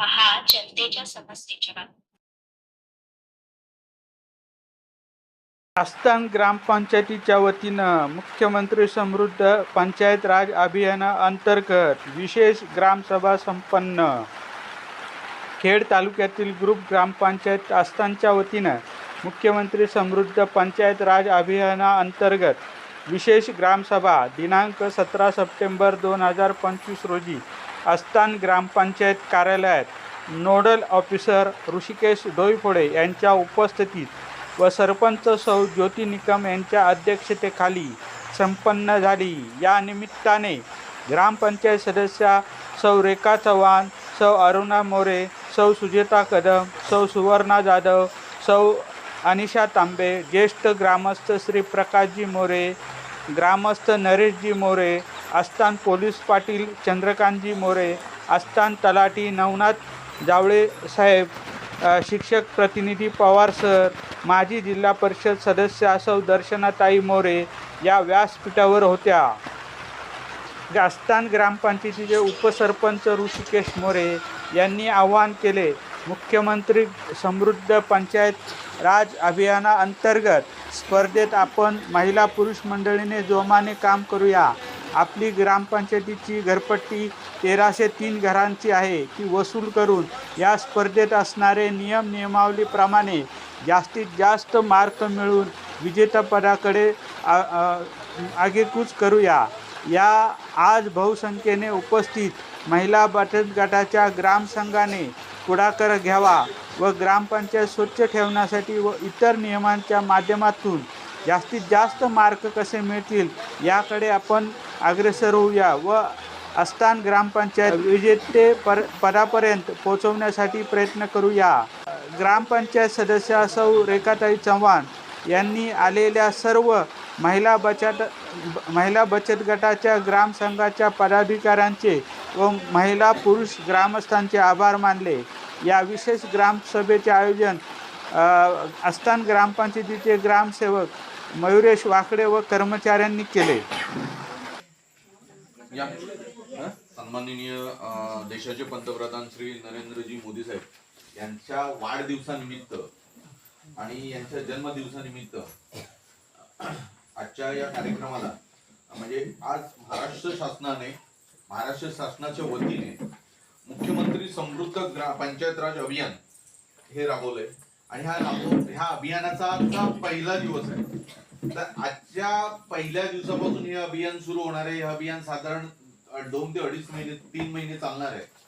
पहा जनतेच्या समस्येच्या बाबतीत. आस्थान ग्रामपंचायतीच्या वतीनं मुख्यमंत्री समृद्ध पंचायत राज अभियानाअंतर्गत विशेष ग्रामसभा संपन्न. खेड तालुक्यातील ग्रुप ग्रामपंचायत आस्थानच्या वतीनं मुख्यमंत्री समृद्ध पंचायत राज अभियाना अंतर्गत विशेष ग्रामसभा दिनांक सतरा सप्टेंबर दोन हजार पंचवीस रोजी अस्तान ग्रामपंचायत कार्यालयात नोडल ऑफिसर ऋषिकेश डोईफोडे यांच्या उपस्थितीत व सरपंच सौ ज्योती निकम यांच्या अध्यक्षतेखाली संपन्न झाली. या निमित्ताने ग्रामपंचायत सदस्या सौ रेखा चव्हाण सौ अरुणा मोरे सौ सुजेता कदम सौ सुवर्णा जाधव सौ अनिशा तांबे ज्येष्ठ ग्रामस्थ श्री प्रकाशजी मोरे ग्रामस्थ नरेशजी मोरे आस्थान पोलीस पाटील चंद्रकांतजी मोरे आस्थान तलाठी नवनाथ जावळे साहेब शिक्षक प्रतिनिधी पवार सर माजी जिल्हा परिषद सदस्य असव दर्शनाताई मोरे या व्यासपीठावर होत्या. आस्थान ग्रामपंचायतीचे उपसरपंच ऋषिकेश मोरे यांनी आवाहन केले मुख्यमंत्री समृद्ध पंचायत राज अभियानाअंतर्गत स्पर्धेत आपण महिला पुरुष मंडळीने जोमाने काम करूया. आपली ग्रामपंचायतीची घरपट्टी तेराशे तीन घरांची आहे ती वसूल करून या स्पर्धेत असणारे नियम नियमावलीप्रमाणे जास्तीत जास्त मार्क मिळून विजेतापदाकडे आगेकूच करूया. या आज बहुसंख्येने उपस्थित महिला बचत गटाच्या ग्रामसंघाने पुढाकार घ्यावा व ग्रामपंचायत स्वच्छ ठेवण्यासाठी व इतर नियमांच्या माध्यमातून जास्तीत जास्त मार्क कसे मिळतील याकडे आपण अग्रेसर होऊया व अस्तान ग्रामपंचायत विजेते पर पदापर्यंत पोहोचवण्यासाठी प्रयत्न करूया. ग्रामपंचायत सदस्य सौ रेखाताई चव्हाण यांनी आलेल्या सर्व महिला बचत महिला बचत गटाच्या ग्रामसंघाच्या पदाधिकाऱ्यांचे व महिला पुरुष ग्रामस्थांचे आभार मानले. या विशेष ग्रामसभेचे आयोजन अस्तान ग्रामपंचायतीचे ग्रामसेवक मयुरेश वाकडे व कर्मचाऱ्यांनी केले. या. सन्माननीय देशाचे पंतप्रधान श्री नरेंद्रजी मोदी साहेब यांच्या वाढदिवसानिमित्त आणि यांच्या जन्मदिवसानिमित्त आजच्या या कार्यक्रमाला म्हणजे आज महाराष्ट्र शासनाने महाराष्ट्र शासनाच्या वतीने मुख्यमंत्री समृद्ध ग्रा पंचायत राज अभियान हे राबवलंय. आणि ह्या राबव ह्या अभियानाचा आजचा पहिला दिवस आहे. तर आजच्या पहिल्या दिवसापासून हे अभियान सुरू होणार आहे. हे अभियान साधारण दोन ते अडीच महिने तीन महिने चालणार आहे.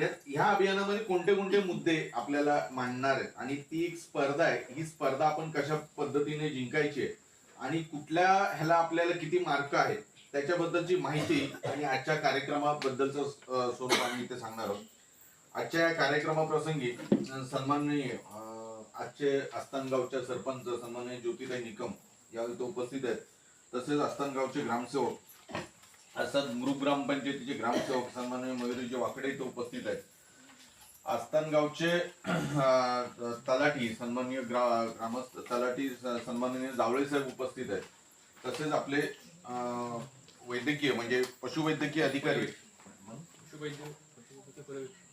या- ह्या अभियानामध्ये कोणते कोणते मुद्दे आपल्याला मांडणार आहेत? आणि ती एक स्पर्धा आहे. ही स्पर्धा आपण कशा पद्धतीने जिंकायची आहे? आणि कुठल्या ह्याला आपल्याला किती मार्क आहेत? त्याच्याबद्दलची माहिती आणि आजच्या कार्यक्रमाबद्दलचं स्वरूप आम्ही इथे सांगणार आहोत. आजच्या या कार्यक्रमाप्रसंगी सन्माननीय आजचे आस्थानगावच्या सरपंच सन्माननीय ज्योतिताई निकम या इथे उपस्थित आहेत तसेच आस्थानगावचे ग्रामसेवक असद ग्रुप ग्रामपंचायतीचे ग्रामसेवक सन्माननीय मयुरीजी वाकडे इथे उपस्थित आहेत. आस्थानगावचे तलाठी सन्माननीय ग्रा ग्रामस्थ तलाठी सन्माननीय जावळे साहेब उपस्थित आहेत. तसेच आपले वैद्यकीय म्हणजे पशुवैद्यकीय अधिकारी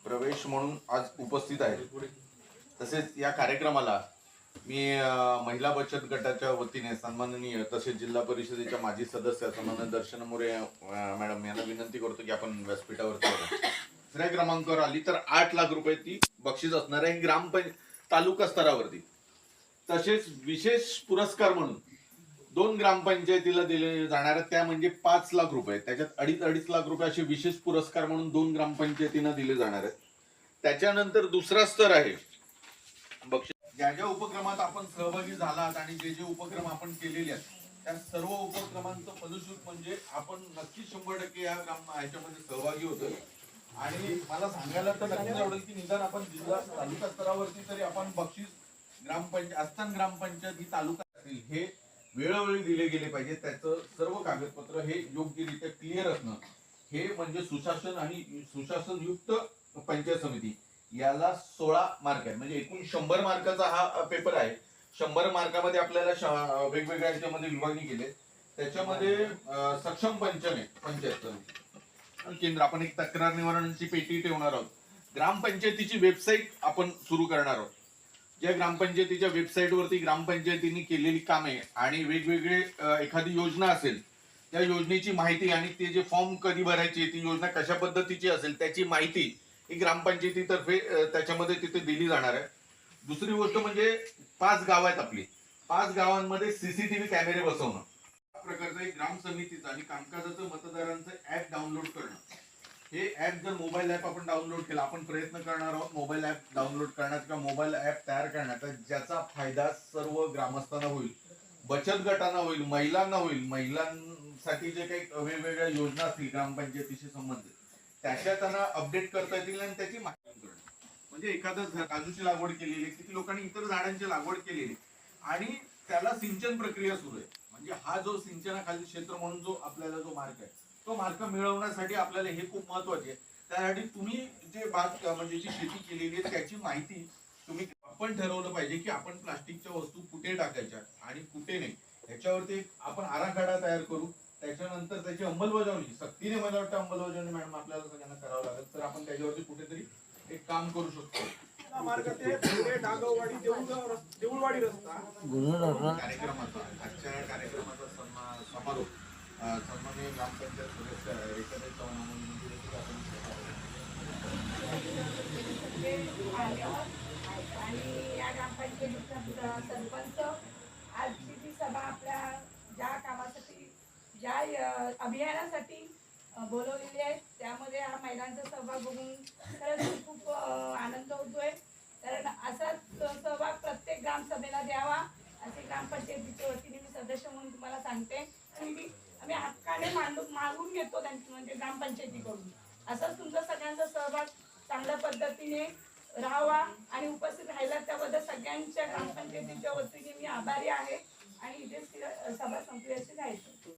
प्रवेश म्हणून आज उपस्थित आहेत. तसेच या कार्यक्रमाला मी महिला बचत गटाच्या वतीने सन्माननीय तसेच जिल्हा परिषदेच्या माजी सदस्य सन्मान दर्शन मोरे मॅडम यांना विनंती करतो की आपण व्यासपीठावरती दुसऱ्या क्रमांकावर आली तर आठ लाख रुपये ती बक्षीस असणार आहे ग्राम तालुका स्तरावरती. तसेच विशेष पुरस्कार म्हणून दोन ग्रामपंचायतीला दिले जाणार आहेत. त्या म्हणजे पाच लाख रुपये. त्याच्यात अडीच अडीच लाख रुपये असे विशेष पुरस्कार म्हणून दोन ग्रामपंचायतींना दिले जाणार आहेत. त्याच्यानंतर दुसरा स्तर आहे. बक्षीस ज्या ज्या उपक्रमात आपण सहभागी झालात आणि जे जे उपक्रम आपण केलेले आहेत त्या सर्व उपक्रमांचं फलश्रुत म्हणजे आपण नक्की शंभर टक्के या ह्याच्यामध्ये सहभागी होतो आणि मला सांगायला तर नक्कीच आवडेल की निदान आपण जिल्हा तालुका स्तरावरती तरी आपण बक्षीस ग्रामपंचायत अस्थान ग्रामपंचायत ही तालुका असतील हे वेळोवेळी दिले गेले पाहिजे. त्याचं सर्व कागदपत्र हे योग्यरित्या क्लिअर असणं हे म्हणजे सुशासन आणि सुशासन युक्त पंचायत समिती. याला सोळा मार्क आहे म्हणजे एकूण शंभर मार्काचा हा पेपर आहे. शंभर मार्कामध्ये आपल्याला वेगवेगळ्या याच्यामध्ये विभागणी केली त्याच्यामध्ये सक्षम पंचने पंचायत केंद्र आपण एक तक्रार निवारणाची पेटी ठेवणार आहोत. ग्रामपंचायतीची वेबसाईट आपण सुरू करणार आहोत. ज्या ग्रामपंचायतीच्या वेबसाईटवरती ग्रामपंचायतीने केलेली कामे आणि वेगवेगळे एखादी योजना असेल त्या योजनेची माहिती आणि ते जे फॉर्म कधी भरायचे ती योजना कशा पद्धतीची असेल त्याची माहिती ही ग्रामपंचायतीतर्फे त्याच्यामध्ये तिथे दिली जाणार आहे. दुसरी गोष्ट म्हणजे पाच गाव आहेत आपली. पाच गावांमध्ये सीसीटीव्ही कॅमेरे बसवणं. या प्रकारचं एक ग्राम समितीचं आणि कामकाजाचं मतदारांचं ऍप डाउनलोड करणं. हे ऍप जर मोबाईल ऍप आपण डाउनलोड केलं आपण प्रयत्न करणार आहोत मोबाईल ऍप डाउनलोड करण्याचा किंवा मोबाईल ऍप तयार करण्याचा ज्याचा फायदा सर्व ग्रामस्थांना होईल. बचत गटांना होईल महिलांना होईल. महिलांसाठी जे काही वेगवेगळ्या योजना असतील ग्रामपंचायतीशी संबंधित. त्याच्या त्यांना अपडेट करता येतील आणि त्याची माहिती करणं म्हणजे एखादं काजूची लागवड केलेली आहे किती लोकांनी इतर झाडांची लागवड केलेली आहे. आणि त्याला सिंचन प्रक्रिया सुरू आहे. म्हणजे हा जो सिंचनाखाली क्षेत्र म्हणून जो आपल्याला जो मार्ग आहे तो मार्ग मिळवण्यासाठी आपल्याला हे खूप महत्त्वाचे आहे. त्यासाठी तुम्ही जे बाग म्हणजे जी शेती केलेली आहे त्याची माहिती तुम्ही आपण ठरवलं पाहिजे की आपण प्लास्टिकच्या वस्तू कुठे टाकायच्या आणि कुठे नाही. ह्याच्यावरती आपण आराखडा तयार करू. त्याच्यानंतर त्याची अंमलबजावणी सक्तीने मला वाटतं अंमलबजावणी मॅडम आपल्याला सगळ्यांना करावं लागेल तर आपण त्याच्यावरती कुठेतरी एक काम करू शकतो मार्ग ते डागववाडी देऊळवाडी रस्ता कार्यक्रमाचा आजच्या कार्यक्रमाचा सन्मा समारोप अं, सन्माननीय ग्रामपंचायत सदस्य रेखाताई चव्हाण यांनी मंजुरी केली. आपण ते आल्यावर आणि या ग्रामपंचायतीचा सरपंच आजची जी सभा आपल्या ज्या कामासाठी ज्या अभियानासाठी अ, बोलवलेली आहे त्यामध्ये हा महिलांचा सहभाग बघून खरंच खूप आनंद होतोय. कारण असाच सहभाग प्रत्येक ग्रामसभेला द्यावा असे ग्रामपंचायतीच्या वतीने मी सदस्य म्हणून तुम्हाला सांगते. आणि मी आम्ही हक्काने मांडू मागून घेतो त्यांची म्हणजे ग्रामपंचायतीकडून. असंच तुमचा सगळ्यांचा सहभाग चांगल्या पद्धतीने राहावा आणि उपस्थित राहिला त्याबद्दल सगळ्यांच्या ग्रामपंचायतीच्या वतीने मी आभारी आहे. आणि इथेच सभा संपली असे राहायचं